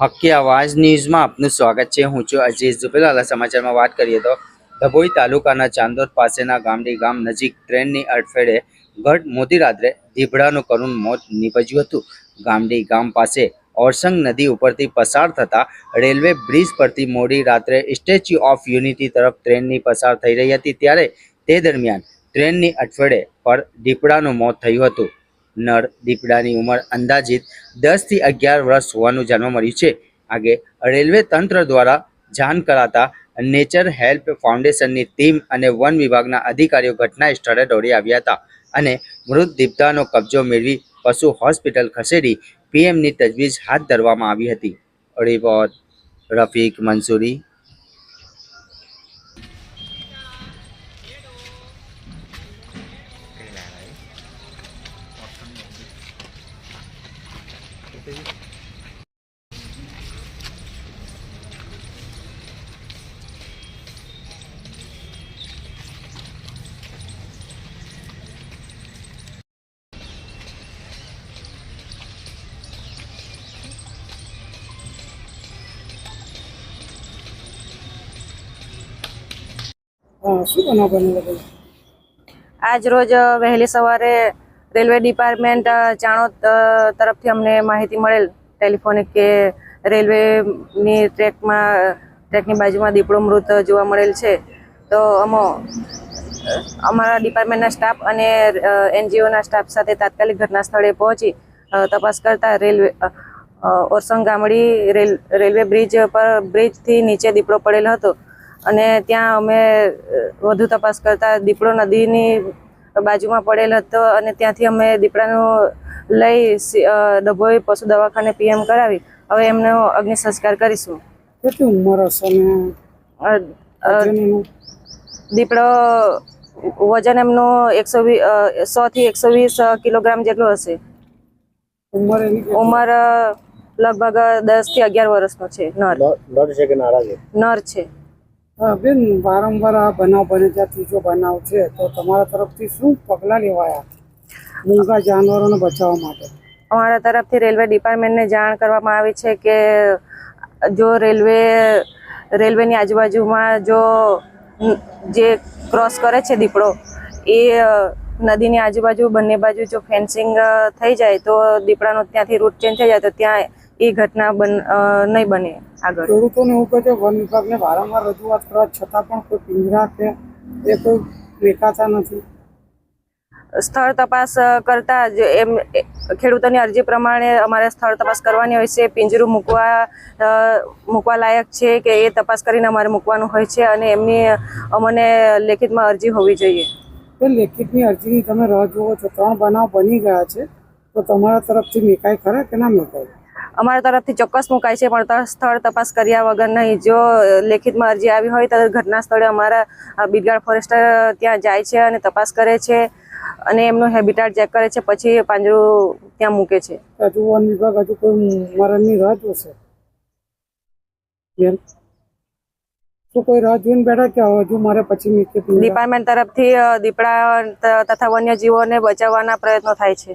હક્કી આવાજ ન્યૂઝમાં આપનું સ્વાગત છે. હું છું અજીત ઝુબેલાલા સમાચારમાં વાત કરીએ તો ડભોઈ તાલુકાના ચાંદોદ પાસેના ગામડી ગામ નજીક ટ્રેનની અડફેડે ગઢ મોદી રાત્રે દીપડાનું કરુણ મોત નીપજ્યું હતું. ગામડી ગામ પાસે ઓરસંગ નદી ઉપરથી પસાર થતા રેલવે બ્રિજ પરથી મોડી રાત્રે સ્ટેચ્યુ ઓફ યુનિટી તરફ ટ્રેનની પસાર થઈ રહી હતી. ત્યારે તે દરમિયાન ટ્રેનની અડફેડે પર દીપડાનું મોત થયું હતું. નર દીપડાની ઉંમર અંદાજિત દસથી અગિયાર વર્ષ હોવાનું જાણવા મળ્યું છે. આગે રેલવે તંત્ર દ્વારા જાણ કરાતા નેચર હેલ્પ ફાઉન્ડેશનની ટીમ અને વન વિભાગના અધિકારીઓ ઘટના સ્થળે દોડી આવ્યા હતા અને મૃત દીપડાનો કબજો મેળવી પશુ હોસ્પિટલ ખસેડી પીએમની તજવીજ હાથ ધરવામાં આવી હતી. રિપોર્ટ રફીક મંસૂરી. બનાવ આજ રોજ વહેલી સવારે રેલવે ડિપાર્ટમેન્ટ ચાણોદ તરફથી અમને માહિતી મળેલ ટેલિફોનિક કે રેલવેની ટ્રેકમાં, ટ્રેકની બાજુમાં દીપડો મૃત જોવા મળેલ છે. તો અમો, અમારા ડિપાર્ટમેન્ટના સ્ટાફ અને એનજીઓના સ્ટાફ સાથે તાત્કાલિક ઘટના સ્થળે પહોંચી તપાસ કરતા railway Orsang Gamdi rail, railway bridge પર, બ્રિજથી નીચે દીપડો પડેલો હતો. અને ત્યાં અમે વધુ તપાસ કરતા દીપડો નદીની બાજુમાં પડેલ હતો અને ત્યાંથી અમે દીપડાનું લઈ ડભોઈ પશુ દવાખાને પીએમ કરાવી. હવે એમનો અગ્નિ સંસ્કાર કરીશું. કેટલી ઉંમર હશે દીપડો વજન એમનું એકસો વીસ સો થી એકસો વીસ કિલોગ્રામ જેટલું હશે. ઉંમર લગભગ દસથી અગિયાર વર્ષનો છે નર. નર છે કે નારા છે? નર છે. હા બેન, વારંવાર આ બનાવ બને ત્યાં ત્રીજો બનાવ છે, તો તમારા તરફથી શું પગલાં લેવાયા મૂંગા જાનવરોને બચાવવા માટે? અમારા તરફથી રેલવે ડિપાર્ટમેન્ટને જાણ કરવામાં આવી છે કે જો રેલવે, રેલવેની આજુબાજુમાં જો જે ક્રોસ કરે છે દીપડો, એ નદીની આજુબાજુ, બંને બાજુ જો ફેન્સિંગ થઈ જાય તો દીપડાનો ત્યાંથી રૂટ ચેન્જ થઈ જાય તો ત્યાં એ ઘટના બન નહીં બને. આગળ. ખેડૂતોને એવું કહે છે વન વિભાગને વારંવાર રજૂઆત કરવા છતાં પણ કોઈ પિંજરા કે એ કોઈ દેખાતા નથી. સ્થળ તપાસ કરતા જ એમ ખેડૂતોની અરજી પ્રમાણે અમારે સ્થળ તપાસ કરવાની હોય છે પિંજરું મૂકવા મૂકવા લાયક છે કે એ તપાસ કરીને અમારે મૂકવાનું હોય છે અને એમની અમને લેખિતમાં અરજી હોવી જોઈએ. તો લેખિતની અરજીની તમે રાહ જુઓ છો ત્રણ બનાવ બની ગયા છે. તો તમારા તરફથી મેકાય ખરા કે ના મેકાય અમારા તરફથી ચોક્કસ મુકાય છે પણ સ્થળ તપાસ કર્યા વગર નહીં. જો લેખિતમાં અરજી આવી હોય તો ઘટના સ્થળે અમારા બિદગાડ ફોરેસ્ટર ત્યાં જાય છે અને તપાસ કરે છે અને એમનું હેબિટાટ ચેક કરે છે પછી પાંજરું ત્યાં મૂકે છે. હજુ વન વિભાગ હજુ કોઈ મરણની રાહ જોશે? શું કોઈ રાહ જોઈને બેઠા કે હજુ મારે પછી ડિપાર્ટમેન્ટ તરફથી દીપડા તથા વન્યજીવોને બચાવવાના પ્રયત્નો થાય છે.